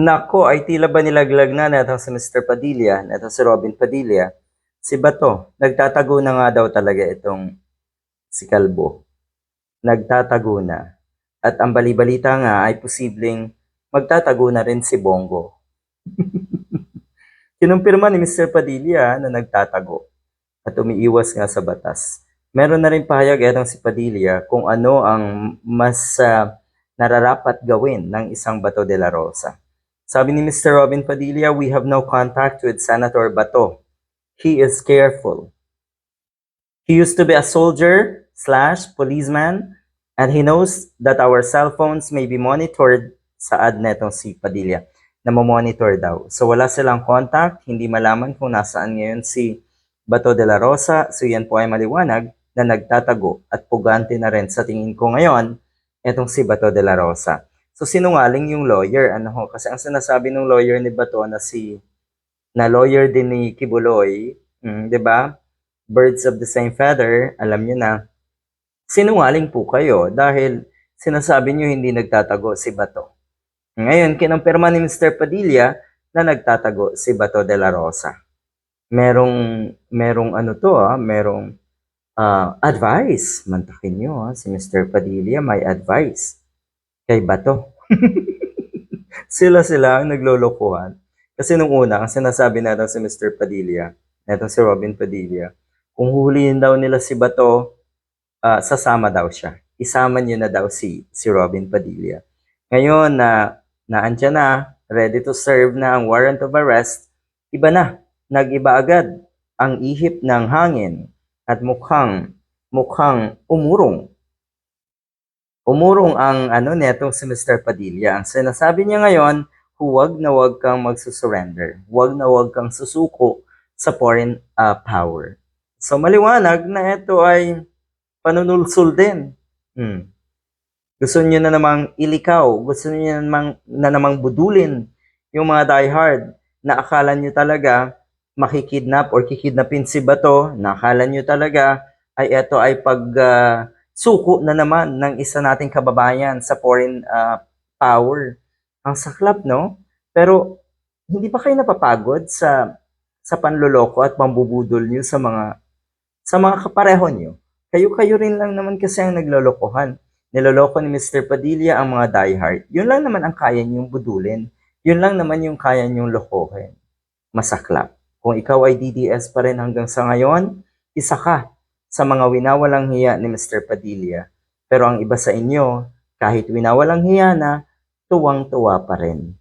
Nako, ay tila ba nilaglag na netong si Mr. Padilla, netong si Robin Padilla. Si Bato, nagtatago na nga daw talaga itong si Kalbo. Nagtatago na. At ang balibalita nga ay posibleng magtatago na rin si Bongo. Kinumpirma ni Mr. Padilla na nagtatago at umiiwas nga sa batas. Meron na rin pahayag etong si Padilla kung ano ang mas ah, nararapat gawin ng isang Bato de la Rosa. Sabi ni Mr. Robin Padilla, we have no contact with Senator Bato. He is careful. He used to be a soldier slash policeman and he knows that our cell phones may be monitored sa ad netong si Padilla na monitor daw. So wala silang contact, hindi malaman kung nasaan ngayon si Bato de la Rosa. So yan po ay maliwanag na nagtatago at pugante na rin sa tingin ko ngayon etong si Bato de la Rosa. So sinungaling yung lawyer, ano ho, kasi ang sinasabi ng lawyer ni Bato na si na lawyer din ni Kibuloy, mm, 'di ba? Birds of the same feather, alam niyo na. Sinungaling po kayo dahil sinasabi niyo hindi nagtatago si Bato. Ngayon, kinumpirma ni Mr. Padilla na nagtatago si Bato de la Rosa. Merong merong ano to ah, merong ah, advice. Mantakin niyo ah, si Mr. Padilla may advice kay Bato. sila sila ang naglolokohan. Kasi nung una, ang sinasabi na daw si Mr. Padilla, eto si Robin Padilla, kung huhulihin daw nila si Bato, ah, sasama daw siya. Isama niyo na daw si, si Robin Padilla. Ngayon na naandyan na, ready to serve na ang warrant of arrest, iba na, nag-iba agad ang ihip ng hangin at mukhang, mukhang umurong umurong ang ano netong si Mr. Padilla. Ang sinasabi niya ngayon, huwag na huwag kang magsusurrender. Huwag na huwag kang susuko sa foreign ah, power. So maliwanag na ito ay panunulsul din. Hmm. Gusto niyo na namang ilikaw, gusto niyo na namang, na namang budulin yung mga diehard na akala niyo talaga makikidnap or kikidnapin si Bato, na akala niyo talaga ay ito ay pag ah, suko na naman ng isa nating kababayan sa foreign ah, power. Ang saklap, no? Pero hindi ba kayo napapagod sa sa panloloko at pambubudol niyo sa mga sa mga kapareho niyo? Kayo-kayo rin lang naman kasi ang naglolokohan. Niloloko ni Mr. Padilla ang mga diehard. Yun lang naman ang kaya niyong budulin. Yun lang naman yung kaya niyong lokohin. Masaklap. Kung ikaw ay DDS pa rin hanggang sa ngayon, isa ka sa mga winawalang hiya ni Mr. Padilla. Pero ang iba sa inyo, kahit winawalang hiya na, tuwang-tuwa pa rin.